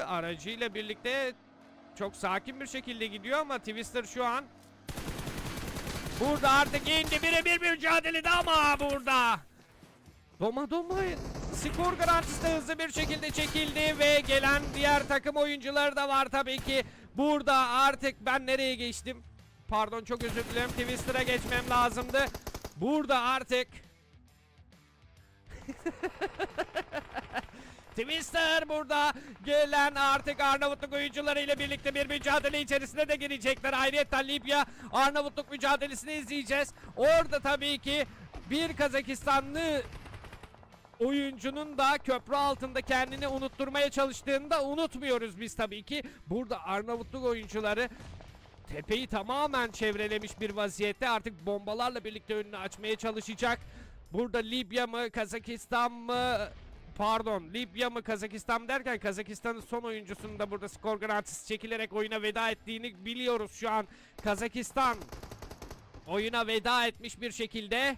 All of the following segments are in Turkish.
Aracıyla birlikte çok sakin bir şekilde gidiyor ama Twister şu an burada artık indi birebir bir mücadelede ama burada. Doma Doma skor garantisi de hızlı bir şekilde çekildi ve gelen diğer takım oyuncuları da var tabii ki. Burada artık ben nereye geçtim? Pardon çok özür dilerim. Twister'a geçmem lazımdı. Burada artık Twister burada gelen artık Arnavutluk oyuncularıyla birlikte bir mücadele içerisine de girecekler. Ayrıca Libya Arnavutluk mücadelesini izleyeceğiz. Orada tabii ki bir Kazakistanlı oyuncunun da köprü altında kendini unutturmaya çalıştığını da unutmuyoruz biz tabii ki. Burada Arnavutluk oyuncuları tepeyi tamamen çevrelemiş bir vaziyette artık bombalarla birlikte önünü açmaya çalışacak. Burada Libya mı Kazakistan mı pardon Libya mı Kazakistan derken Kazakistan'ın son oyuncusunun da burada skor garantisi çekilerek oyuna veda ettiğini biliyoruz şu an. Kazakistan oyuna veda etmiş bir şekilde.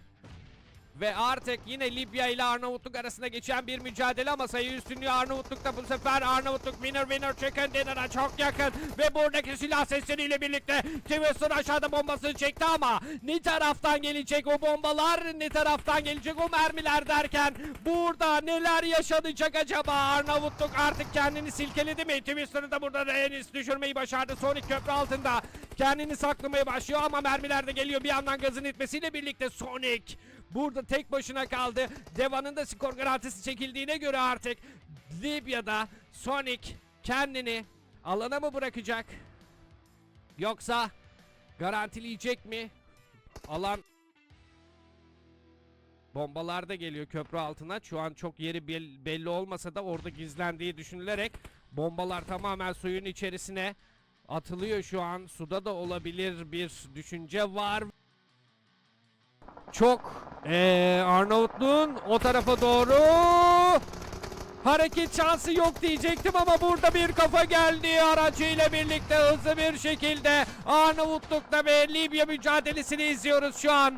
Ve artık yine Libya ile Arnavutluk arasında geçen bir mücadele ama sayı üstünlüğü Arnavutluk'ta. Bu sefer Arnavutluk winner winner chicken dinner'a çok yakın. Ve buradaki silah sesleriyle birlikte Twister aşağıda bombasını çekti ama ne taraftan gelecek o bombalar ne taraftan gelecek o mermiler derken burada neler yaşanacak acaba? Arnavutluk artık kendini silkeledi mi? Twister'ı da burada henüz düşürmeyi başardı. Sonic köprü altında kendini saklamaya başlıyor ama mermiler de geliyor. Bir yandan gazın itmesiyle birlikte Sonic Burada tek başına kaldı. Deva'nın da skor garantisi çekildiğine göre artık Libya'da Sonic kendini alana mı bırakacak? Yoksa garantileyecek mi? Alan Bombalar da geliyor köprü altına. Şu an çok yeri bel- belli olmasa da orada gizlendiği düşünülerek bombalar tamamen suyun içerisine atılıyor şu an. Suda da olabilir bir düşünce var. Çok eee Arnavutluğun o tarafa doğru. Hareket şansı yok diyecektim ama burada bir kafa geldi. Aracıyla birlikte hızlı bir şekilde Arnavutluk'ta ve Libya mücadelesini izliyoruz şu an.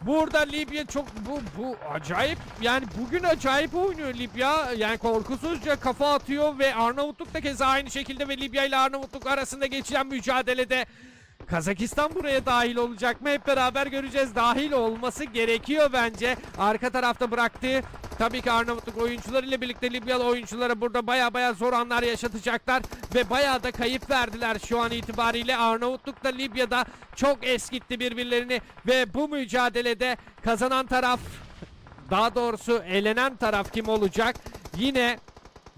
Burada Libya çok bu bu acayip yani bugün acayip oynuyor Libya. Yani korkusuzca kafa atıyor ve Arnavutluk da keza aynı şekilde ve Libya ile Arnavutluk arasında geçen mücadelede Kazakistan buraya dahil olacak mı? Hep beraber göreceğiz. Dahil olması gerekiyor bence. Arka tarafta bıraktığı tabii ki Arnavutluk oyuncularıyla birlikte Libyalı oyunculara burada baya baya zor anlar yaşatacaklar ve baya da kayıp verdiler şu an itibariyle. Arnavutluk da Libya'da çok eskitti birbirlerini ve bu mücadelede kazanan taraf daha doğrusu elenen taraf kim olacak? Yine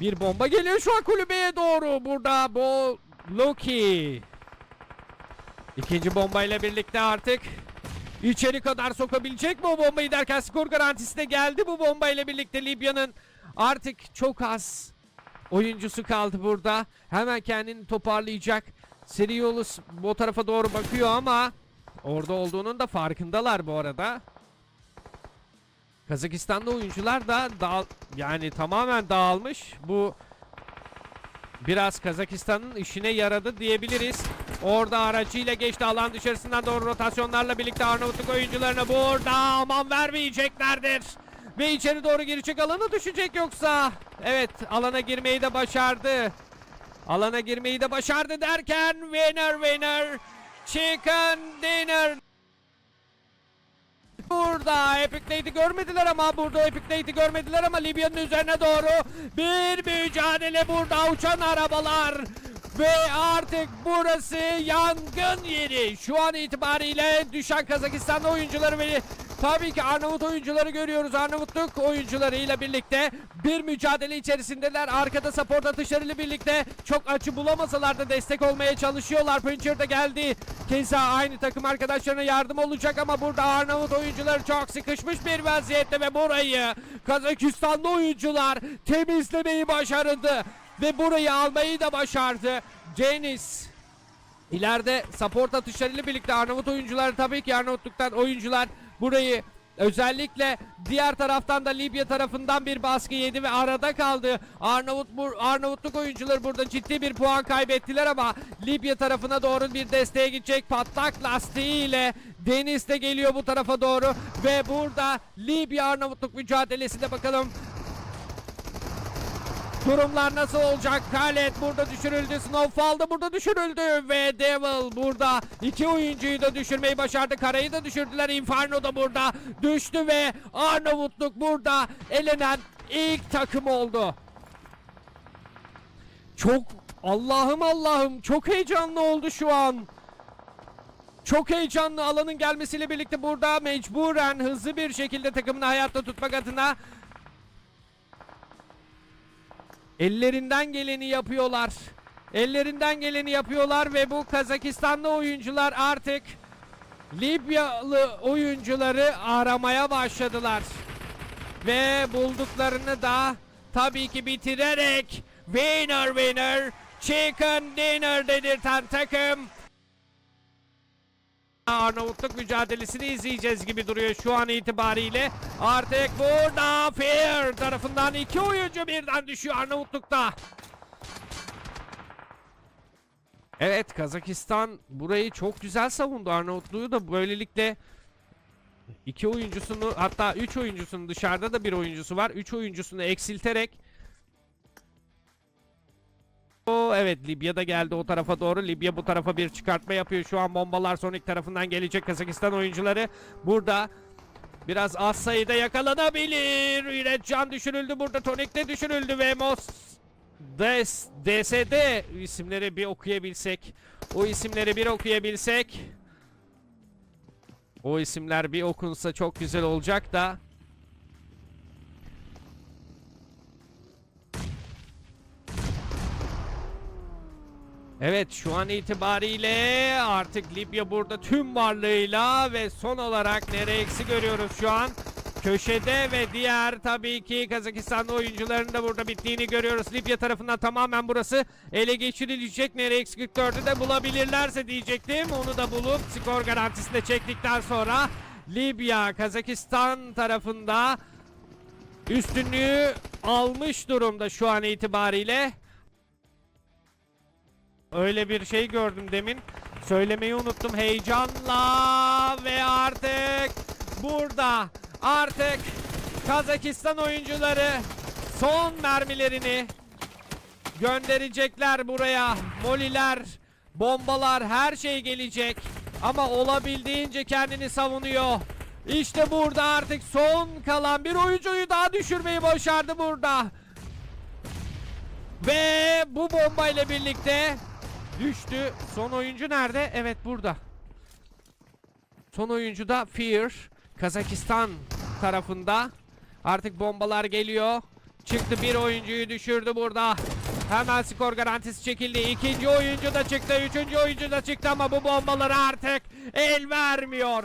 bir bomba geliyor şu an kulübeye doğru. Burada bu Loki. İkinci bombayla birlikte artık içeri kadar sokabilecek mi o bombayı derken skor garantisi de geldi bu bombayla birlikte Libya'nın artık çok az oyuncusu kaldı burada. Hemen kendini toparlayacak. Siriolus bu tarafa doğru bakıyor ama orada olduğunun da farkındalar bu arada. Kazakistan'da oyuncular da dağ yani tamamen dağılmış. Bu biraz Kazakistan'ın işine yaradı diyebiliriz. Orada aracıyla geçti alan dışarısından doğru rotasyonlarla birlikte Arnavutluk oyuncularına burada aman vermeyeceklerdir. Ve içeri doğru girecek alana düşecek yoksa. Evet alana girmeyi de başardı. Alana girmeyi de başardı derken winner winner chicken dinner. Burada Epic Nate'i görmediler ama burada Epic Nate'i görmediler ama Libya'nın üzerine doğru bir mücadele burada uçan arabalar ve artık burası yangın yeri. Şu an itibariyle düşen Kazakistanlı oyuncuları ve tabii ki Arnavut oyuncuları görüyoruz. Arnavutluk oyuncularıyla birlikte bir mücadele içerisindeler. Arkada support atışlarıyla birlikte çok açı bulamasalar da destek olmaya çalışıyorlar. Pincher de geldi. Keza aynı takım arkadaşlarına yardım olacak ama burada Arnavut oyuncuları çok sıkışmış bir vaziyette ve burayı Kazakistanlı oyuncular temizlemeyi başardı ve burayı almayı da başardı. Cenis İleride support atışlarıyla birlikte Arnavut oyuncular tabii ki Arnavutluk'tan oyuncular burayı özellikle diğer taraftan da Libya tarafından bir baskı yedi ve arada kaldı. Arnavut Arnavutluk oyuncuları burada ciddi bir puan kaybettiler ama Libya tarafına doğru bir desteğe gidecek patlak lastiğiyle Deniz de geliyor bu tarafa doğru ve burada Libya Arnavutluk mücadelesinde bakalım Durumlar nasıl olacak? Khaled burada düşürüldü. Snowfall da burada düşürüldü. Ve Devil burada. iki oyuncuyu da düşürmeyi başardı. Karayı da düşürdüler. Inferno da burada. Düştü ve Arnavutluk burada elenen ilk takım oldu. Çok Allah'ım Allah'ım çok heyecanlı oldu şu an. Çok heyecanlı alanın gelmesiyle birlikte burada mecburen hızlı bir şekilde takımını hayatta tutmak adına ellerinden geleni yapıyorlar. Ellerinden geleni yapıyorlar ve bu Kazakistanlı oyuncular artık Libyalı oyuncuları aramaya başladılar. Ve bulduklarını da tabii ki bitirerek winner winner chicken dinner dedirten takım Arnavutluk mücadelesini izleyeceğiz gibi duruyor şu an itibariyle. Artık burada Fear tarafından iki oyuncu birden düşüyor Arnavutluk'ta. Evet Kazakistan burayı çok güzel savundu. Arnavutluğu da böylelikle iki oyuncusunu hatta üç oyuncusunu dışarıda da bir oyuncusu var. Üç oyuncusunu eksilterek evet Libya da geldi o tarafa doğru. Libya bu tarafa bir çıkartma yapıyor. Şu an bombalar Sonic tarafından gelecek Kazakistan oyuncuları. Burada biraz az sayıda yakalanabilir. Üretcan düşürüldü burada. Tonic de düşürüldü ve Mos Des, DSD isimleri bir okuyabilsek. O isimleri bir okuyabilsek. O isimler bir okunsa çok güzel olacak da. Evet şu an itibariyle artık Libya burada tüm varlığıyla ve son olarak nereye eksi görüyoruz şu an. Köşede ve diğer tabii ki Kazakistanlı oyuncuların da burada bittiğini görüyoruz. Libya tarafından tamamen burası ele geçirilecek. Eksi 44'ü de bulabilirlerse diyecektim. Onu da bulup skor garantisini de çektikten sonra Libya Kazakistan tarafında üstünlüğü almış durumda şu an itibariyle. Öyle bir şey gördüm demin. Söylemeyi unuttum heyecanla ve artık burada artık Kazakistan oyuncuları son mermilerini gönderecekler buraya. Moliler, bombalar her şey gelecek. Ama olabildiğince kendini savunuyor. İşte burada artık son kalan bir oyuncuyu daha düşürmeyi başardı burada. Ve bu bombayla birlikte düştü. Son oyuncu nerede? Evet burada. Son oyuncu da Fear. Kazakistan tarafında. Artık bombalar geliyor. Çıktı bir oyuncuyu düşürdü burada. Hemen skor garantisi çekildi. İkinci oyuncu da çıktı. Üçüncü oyuncu da çıktı ama bu bombaları artık el vermiyor.